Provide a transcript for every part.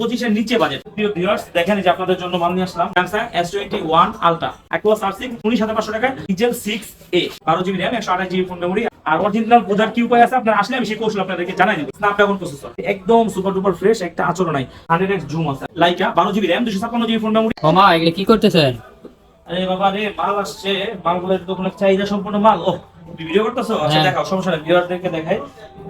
পঁচিশের নিচে বাজেট। প্রিয় ভিউয়ার্স দেখেন যে আপনাদের জন্য মাল নিয়ে আসলাম। Samsung S twenty one ultra Aquos সার্সিং উনিশ হাজার পাঁচশো টাকায় ইজেল সিক্স এ বারো জিবি র্যাম একশো আঠাশ জিবি ফোন মেমোরি আর অরিজিনাল বোঝার কি উপায় আছে? আপনার আসলে আমি সেই কৌশল আপনাদেরকে জানাই দেবো। স্ন্যাপড্রাগন প্রসেসর একদম সুপার ডুপার ফ্রেশ একটা আচরণ নাই। হান্ড্রেড এক্স জুম আছে। লাইকা বারো জিবি র্যাম দুশো ছাপ্পান্ন জিবি ফোন মেমোরি মামা এগুলো কি করতেছেন? আরে বাবা রে মাল আসছে। মালগুলোর তো কোনো চাহিদা সম্পূর্ণ মাল। ও ভিডিও করতেছো? আচ্ছা হ্যাঁ। দেখাও সমস্যা নেই। ভিউয়ারদেরকে দেখাই।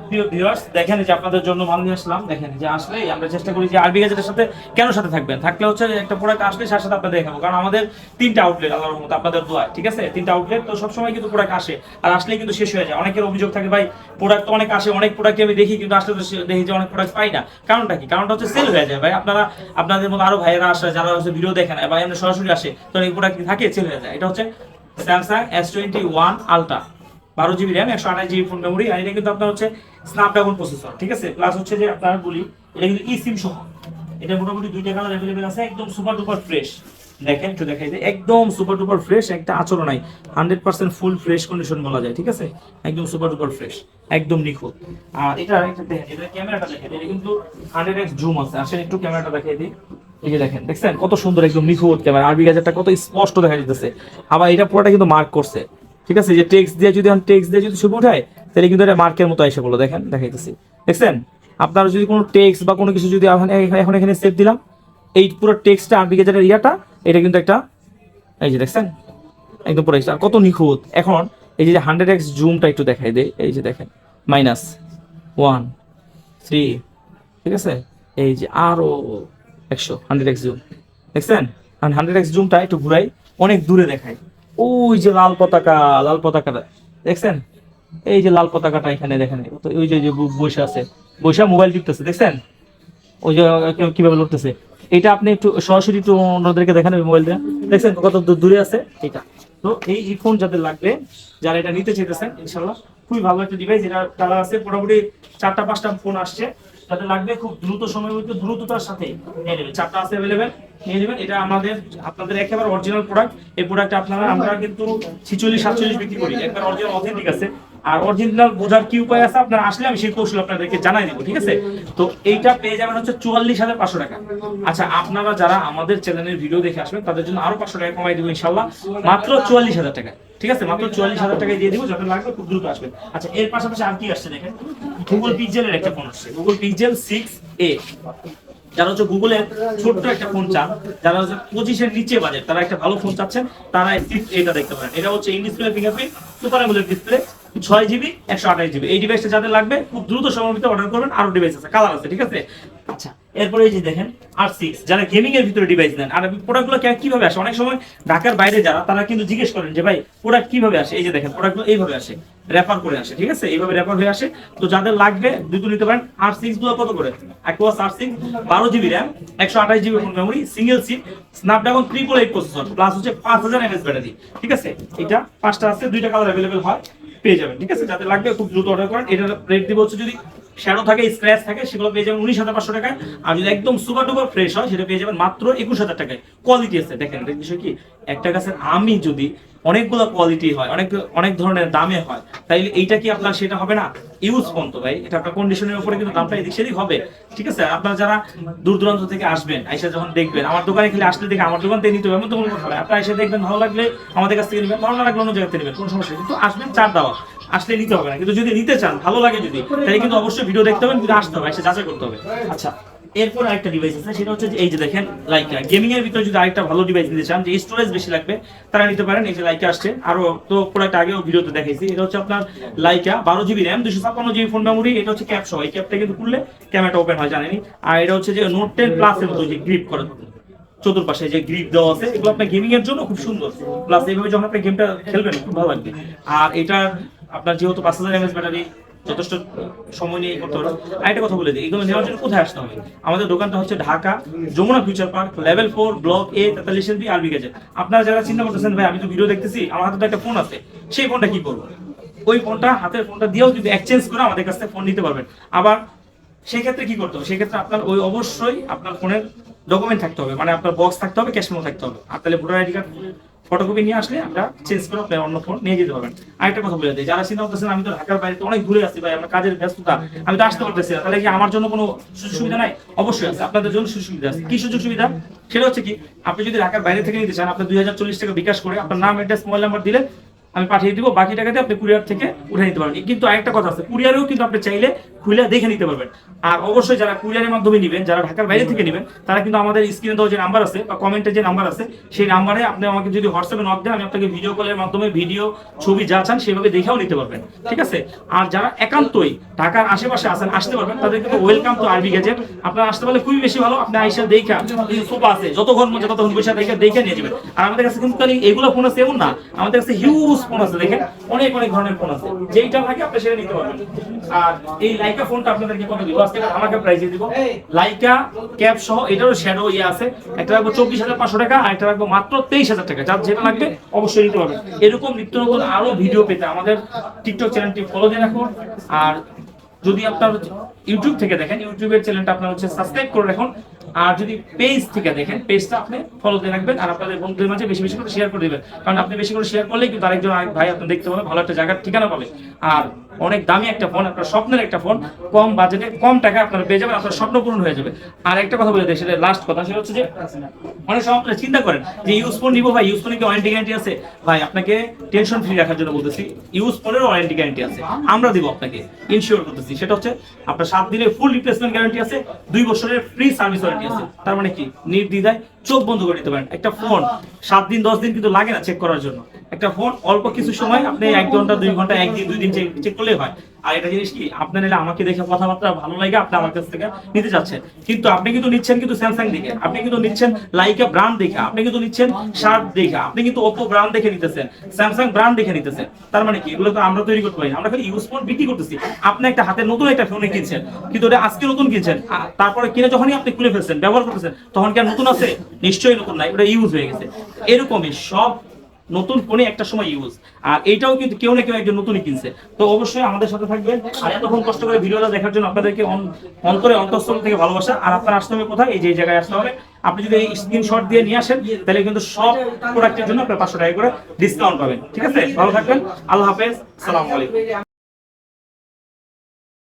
প্রিয় ভিউয়ার্স দেখেন যে আপনাদের জন্য মাল নিয়ে আসলাম। দেখেন যে আসলে আমরা চেষ্টা করি যে আরবি গ্যাজেটের সাথে কেন সাথে থাকবেন? থাকলে হচ্ছে একটা প্রোডাক্ট আসলে সাথে সাথে আপনাদের দেখাবো। কারণ আমাদের তিনটা আউটলেট আল্লাহর রহমত আপনাদের দোয়া ঠিক আছে? তিনটা আউটলেট তো সবসময় কিন্তু প্রোডাক্ট আসে। আর কিন্তু শেষ হয়ে যায়। অনেকের অভিযোগ থাকে ভাই প্রোডাক্ট অনেক আসে অনেক প্রোডাক্ট আমি দেখি কিন্তু আসলে দেখি যে অনেক প্রোডাক্ট পাই না। কারণটা কি? কারণটা হচ্ছে সেল হয়ে যায়। ভাই আপনারা আপনাদের মতো আরও ভাইয়েরা আসে যারা হচ্ছে ভিডিও দেখেন বা এমনি সরাসরি আসে তো এই প্রোডাক্ট থাকে? সেল হয়ে যায়। এটা হচ্ছে Samsung S twenty one ultra বারো জিবি র্যাম একশো আঠাশ জিবি ফোন মেমোরি আর এটা কিন্তু আপনার হচ্ছে স্ন্যাপড্রাগন প্রসেসর ঠিক আছে? প্লাস হচ্ছে যে আপনার বলি, এটা কিন্তু ই সিম সহ। এটা মোটামুটি দুইটা কালার অ্যাভেলেবেল আছে, একদম সুপার ডুপার ফ্রেশ দেখেন, একটু দেখাই যে একদম সুপার ডুপার ফ্রেশ একটা আচরণ নাই। Hundred percent full fresh condition বলা যায়, ঠিক আছে? একদম সুপার ডুপার ফ্রেশ একদম নিখুঁত। আর এটা একটা দেখেন, এটা ক্যামেরাটা দেখেন, এটা কিন্তু হান্ড্রেড এক্স জুম আছে। আসেন, একটু ক্যামেরাটা দেখাই দিই। এই দেখেন, দেখছেন? কত সুন্দর, একদম নিখুঁত ক্যামেরা। আরবি গাজারটা কত স্পষ্ট দেখা যাচ্ছে আবার এটা পুরোটা কিন্তু মার্ক করছে। ঠিক আছে? যে টেক্সট দিয়ে যদি টেক্সট দিয়ে যদি ছবি উঠায়, তাহলে কিন্তু এটা মার্কের মতো এসে বলো দেখেন, দেখাইতেছি। দেখছেন? আপনারা যদি কোনো টেক্সট বা কোনো কিছু যদি এখন এখন সেভ দিলাম, এই পুরো টেক্সটটা আরবি গেজারের ইয়াটা, এটা কিন্তু একটা, এই যে দেখছেন? একদম পুরো আর কত নিখুঁত। এখন এই যে হান্ড্রেড এক্স জুমটা একটু দেখাই দে এই যে দেখেন মাইনাস ওয়ান থ্রি ঠিক আছে? এই যে আরও একশো হান্ড্রেড এক্স জুম দেখছেন? হান্ড্রেড এক্স জুমটা একটু ঘুরাই, অনেক দূরে দেখায়। ওই যে লাল পতাকা, লাল পতাকাটা, দেখছেন? এই যে লাল পতাকাটা এখানে দেখেন ওই যে বসে আছে, বসে মোবাইল টিপতেছে, দেখছেন? ওই যে কীভাবে লড়তেছে? এটা আপনি একটু সরাসরি একটু অন্যদেরকে দেখান মোবাইল দিয়ে দেখছেন? কত দূর- দূরে আছে? এটা। তো এই এই ফোন যাদের লাগবে, যারা এটা নিতে চাইতেছেন ইনশাল্লাহ খুবই ভালো একটা ডিভাইস এটা, তারা আছে মোটামুটি চারটা, পাঁচটা ফোন আসছে। যাদের লাগবে খুব দ্রুত সময়ের মধ্যে দ্রুততার সাথে নিয়ে নেবেন। চারটা আছে অ্যাভেলেবেল নিয়ে নেবেন। এটা আমাদের, আপনাদের একেবারে অরিজিনাল প্রোডাক্ট এই প্রোডাক্ট আপনারা আমরা কিন্তু ছিচল্লিশ, সাতচল্লিশ বিক্রি করি। একবার অরিজিনাল অথেন্টিক আছে। আর অরিজিনাল বোঝার কি উপায় আছে? আপনারা আসলে আমি সেই কৌশল আপনাদেরকে জানাই দেবো, ঠিক আছে? তো এইটা পেয়ে যাবেন হচ্ছে চুয়াল্লিশ হাজার পাঁচশো টাকা। আচ্ছা আপনারা যারা আমাদের চ্যানেলের ভিডিও দেখে আসবেন, তাদের জন্য আরও পাঁচশো টাকা কমাই দেবো ইনশাল্লাহ মাত্র চুয়াল্লিশ হাজার টাকা, ঠিক আছে? মাত্র চুয়াল্লিশ হাজার টাকায় দিয়ে লাগবে খুব দ্রুত আসবেন। আচ্ছা এর পাশাপাশি আর কি আসছে দেখেন? গুগল পিক্সেলের একটা ফোন আসছে। গুগল পিক্সেল সিক্স এ যারা হচ্ছে গুগলের ছোট্ট একটা ফোন চান, যারা হচ্ছে পঁচিশের নিচে বাজেট, তারা একটা ভালো ফোন চাচ্ছেন, তারা এটা দেখতে পারেন। এটা হচ্ছে in display fingerprint super display ছয় জিবি একশো আঠাশ জিবি এই ডিভাইসটা যাদের লাগবে খুব দ্রুত সময়ের ভিতরে অর্ডার করবেন। আরও ডিভাইস আছে কালার আছে ঠিক আছে? আচ্ছা। এরপরে এই যে দেখেন আর সিক্স যারা গেমিং এর ভিতরে ডিভাইস নেন আর প্রোডাক্টগুলো কীভাবে আসে? অনেক সময় ঢাকার বাইরে যারা তারা কিন্তু জিজ্ঞেস করেন যে ভাই প্রোডাক্ট কীভাবে আসে? এই যে দেখেন প্রোডাক্টগুলো এইভাবে আসে র্যাপার করে আসে ঠিক আছে? এইভাবে র্যাপার হয়ে আসে। তো যাদের লাগবে দ্রুত নিতে পারেন। আর সিক্সগুলো কত করে? অ্যাকোয়াস আর সিক্স বারো জিবি র্যাম একশো আঠাশ GB phone memory single SIM Snapdragon triple eight processor plus হচ্ছে পাঁচ হাজার এমএস ব্যাটারি ঠিক আছে? এটা পাঁচটা আছে দুইটা কালার অ্যাভেলেবেল হয়। পেয়ে যাবেন, ঠিক আছে? যাতে লাগবে খুব দ্রুত অর্ডার করেন। এটার রেট দিব হচ্ছে যদি শ্যাডো থাকে স্ক্র্যাচ থাকে, সেগুলো পেয়ে যাবেন উনিশ হাজার পাঁচশো টাকায়। আর যদি একদম সুপার ডুপার ফ্রেশ হয়, সেটা পেয়ে যাবেন মাত্র একুশ হাজার টাকায়। কোয়ালিটি আছে। দেখেন বিষয় কি? একটা গাছের আমি যদি অনেকগুলো কোয়ালিটি হয়, অনেক অনেক ধরনের দামে হয়। তাইলে এইটা কি আপনার সেটা হবে না? ইউজ ফোন তো ভাই, এটা আপনার কন্ডিশনের উপরে কিন্তু দামটা এদিক সেদিক হবে। ঠিক আছে? আপনারা যারা দূর দূরান্ত থেকে আসবেন, আইসা যখন দেখবেন, আমার দোকানে খেলে আসলে দেখে আমার দোকান থেকে নিতে হবে, এমন তো কোনো কথা নয় আপনারা এসে দেখবেন, ভালো লাগলে আমাদের কাছ থেকে নেবেন, ভালো না লাগলে অন্য জায়গা থেকে নেবেন, কোনো সমস্যা কিন্তু আসবেন, চার দেওয়া। আসলে নিতে হবে না। কিন্তু যদি নিতে চান, ভালো লাগে যদি তাহলে কিন্তু অবশ্যই ভিডিও দেখতে হবে, কিন্তু আসতে হবে, এসে যাচাই করতে হবে। আচ্ছা। এরপর আরেকটা ডিভাইস আছে, সেটা হচ্ছে এই যে দেখেন লাইকা গেমিং এর ভিতরে যদি আরেকটা ভালো ডিভাইস নিতে চান, যে স্টোরেজ বেশি লাগবে, তারা নিতে পারেন। এই যে লাইকা আসছে। আরও তো প্রোডাক্ট আগেও ভিডিওতে দেখাইছি। এটা হচ্ছে আপনার লাইকা বারো জিবি র্যাম দুশো ছাপ্পান্ন জিবি ফোন মেমোরি এটা হচ্ছে ক্যাপ সহ। এই ক্যাপটা কিন্তু খুললে ক্যামেরাটা ওপেন হয় জানেনি আর এটা হচ্ছে যে নোট টেন প্লাস এর মতো যে গ্রিপ করে। চতুর্পাশে যে গ্রিপ দেওয়া আছে, এগুলো আপনার গেমিং এর জন্য খুব সুন্দর। প্লাস এইভাবে যখন আপনি গেমটা খেলবেন, খুব ভালো লাগবে। আর এটা আপনার যেহেতু পাঁচ হাজার এমএস ব্যাটারি যথেষ্ট সময় নিয়ে করতে পারবেন আর একটা কথা বলে দিই, এগুলো নেওয়ার জন্য কোথায় আসতে হবে? আমাদের দোকানটা হচ্ছে Dhaka, Jamuna future park, level four, block A, তেতাল্লিশ এলবি, আরবি গেছে আপনারা যারা চিন্তা করতেছেন, ভাই, আমি তো ভিডিও দেখতেছি, আমার হাতে একটা ফোন আছে, সেই ফোনটা কি করব ওই ফোনটা, হাতের ফোনটা দিয়েও যদি এক্সচেঞ্জ করে আমাদের কাছ থেকে ফোন নিতে পারবেন। আবার সেক্ষেত্রে কি করতে হবে? সেক্ষেত্রে আপনার ওই অবশ্যই আপনার ফোনের ডকুমেন্ট থাকতে হবে মানে আপনার বক্স থাকতে হবে ক্যাশ মেমো থাকতে হবে। আর তাহলে ভোটার আইডি কার্ড ফটোকপি নিয়ে আসলে আমরা চেঞ্জ করে আপনার অন্য ফোন নিয়ে যেতে পারবেন। আরেকটা কথা বলে দিই, যারা চিন্তা করতেছেন, আমি তো ঢাকার বাইরে অনেক ঘুরে আসছি ভাই, আমার কাজের ব্যস্ততা, আমি তো আসতে পারতেছি তাহলে কি আমার জন্য কোনো সুযোগ সুবিধা নাই? অবশ্যই আছে, আপনাদের জন্য সুযোগ সুবিধা আছে। কি সুযোগ সুবিধা? সেটা হচ্ছে কি, আপনি যদি ঢাকার বাইরে থেকে নিতে চান আপনার দুই হাজার চল্লিশ টাকা বিকাশ করে আপনার নাম অ্যাড্রেস মোবাইল নাম্বার দিলে আমি পাঠিয়ে দিব, বাকি টাকাতে আপনি কুরিয়ার থেকে উঠে নিতে পারবেন। কিন্তু আরেকটা কথা আছে কুরিয়ারেও কিন্তু আপনি চাইলে খুলে দেখে নিতে পারবেন। আর অবশ্যই যারা কুরিয়ারের মাধ্যমে নেবেন, যারা ঢাকার বাইরে থেকে নেবেন, তারা কিন্তু আমাদের স্ক্রিনে দেওয়া যে নাম্বার আছে বা কমেন্টে যে নাম্বার আছে, সেই নাম্বারে আপনি আমাকে যদি হোয়াটসঅ্যাপে নক দেন, আমি আপনাকে ভিডিও কলের মাধ্যমে ভিডিও ছবি যা চান সেভাবে দেখেও নিতে পারবেন। ঠিক আছে? আর যারা একান্তই ঢাকার আশেপাশে আছেন, আসতে পারবেন, তাদের কিন্তু ওয়েলকাম টু আরবি গ্যাজেট আপনারা আসতে পারলে খুবই বেশি ভালো, আপনি আইসা দেখা সোফা আছে যত ঘর মধ্যে ততক্ষণ বসে দেখে দেখে নিয়ে যাবেন। আর আমাদের কাছে কিন্তু এগুলো ফোন আছে এমন না, আমাদের কাছে হিউজ ফোন আছে দেখেন, অনেক অনেক ধরনের ফোন আছে। যেইটা আপনি সেটা নিতে পারবেন। আর এই লাইকা ফোনটা আপনাদেরকে কত দিব? আজকে আমাকে প্রাইসে দিব। লাইকা ক্যাপ সহ এটারও শ্যাডো ইয়ে আছে। একটা রাখব চব্বিশ হাজার পাঁচশো টাকা, আর একটা রাখব মাত্র তেইশ হাজার টাকা। যার যেটা লাগবে অবশ্যই নিতে পারবেন। এরকম নিত্য নতুন আরও ভিডিও পেতে আমাদের টিকটক চ্যানেলটি ফলো দিয়ে রাখুন। আর যদি আপনার ইউটিউব থেকে দেখেন ইউটিউবের চ্যানেলটা আপনার হচ্ছে সাবস্ক্রাইব করে রাখুন। আর যদি পেজ থেকে দেখেন পেজটা আপনি ফলো দিয়ে রাখবেন আর আপনাদের বন্ধুদের মাঝে বেশি বেশি করে শেয়ার করে দেবেন। কারণ আপনি বেশি করে শেয়ার করলেই কিন্তু আরেকজন আরেক ভাই আপনি দেখতে পাবেন ভালো একটা জায়গার ঠিকানা পাবে। আর অনেক দামি একটা ফোন, আপনার স্বপ্নের একটা ফোন, কম বাজেটে, কম টাকা আপনারা পেয়ে যাবেন, আপনার স্বপ্ন পূরণ হয়ে যাবে। আর একটা কথা বলে দেয় সেটা লাস্ট কথা, সেটা হচ্ছে যে অনেক সময় আপনারা চিন্তা করেন যে ইউজ ফোন নিবো ভাই ইউজ ফোনে কি ওয়ারেন্টি গ্যারান্টি আছে? ভাই, আপনাকে টেনশন ফ্রি রাখার জন্য বলতেছি ইউজ ফোনেরও ওয়ারেন্টি গ্যারান্টি আছে। আমরা দিব আপনাকে ইনশিওর করতেছি। সেটা হচ্ছে আপনার সাত দিনের ফুল রিপ্লেসমেন্ট গ্যারান্টি আছে, দুই বছরের ফ্রি সার্ভিস ওয়ারেন্টি আছে। তার মানে কি? নির্দ্বিধায় চোখ বন্ধ করে দিতে পারেন। একটা ফোন সাত দিন, দশ দিন কিন্তু লাগে না চেক করার জন্য। একটা ফোন অল্প কিছু সময় আপনি এক ঘণ্টা, দুই ঘণ্টা একদিন দুই দিন চেক করলেই হয়। আর এটা জিনিস কি, আপনি নিলে আমাকে দেখে কথাবার্তা ভালো লাগে, আপনি আমার কাছ থেকে নিতে চাচ্ছেন। কিন্তু আপনি কিন্তু নিচ্ছেন কিন্তু স্যামসাং দেখে, আপনি কিন্তু নিচ্ছেন লাইকা ব্র্যান্ড দেখে, আপনি কিন্তু নিচ্ছেন শার্প দেখে, আপনি কিন্তু ওপো ব্র্যান্ড দেখে নিতেছেন স্যামসাং ব্র্যান্ড দেখে নিতেছেন। তার মানে কি, এগুলো তো আমরা তৈরি করতে পারি আমরা খালি ইউজ ফোন বিক্রি করতেছি। আপনি একটা হাতে নতুন একটা ফোনে কিনছেন, কিন্তু ওটা আজকে নতুন কিনছেন তারপরে কিনে যখনই আপনি খুলে ফেলছেন, ব্যবহার করতেছেন, তখন কি আর নতুন আছে? নিশ্চয়ই নতুন নাই, ওটা ইউজ হয়ে গেছে। এরকমই সব নতুন ফোনে একটা সময় ইউজ আর এইটাও কিন্তু কেউ না কেউ একজন নতুনই কিনছে। তো অবশ্যই আমাদের সাথে থাকবেন। আর এতক্ষণ কষ্ট করে ভিডিওটা দেখার জন্য আপনাদেরকে অন্তরে অন্তঃস্থল থেকে ভালোবাসা। আর আপনার আসতে হবে কোথায়? এই যে জায়গায় আসতে হবে। আপনি যদি এই স্ক্রিনশট দিয়ে নিয়ে আসেন, তাহলে কিন্তু সব প্রোডাক্টের জন্য আপনার পাঁচশো টাকা করে ডিসকাউন্ট পাবেন। ঠিক আছে? ভালো থাকবেন। আল্লাহ হাফেজ। সালাম আলাইকুম।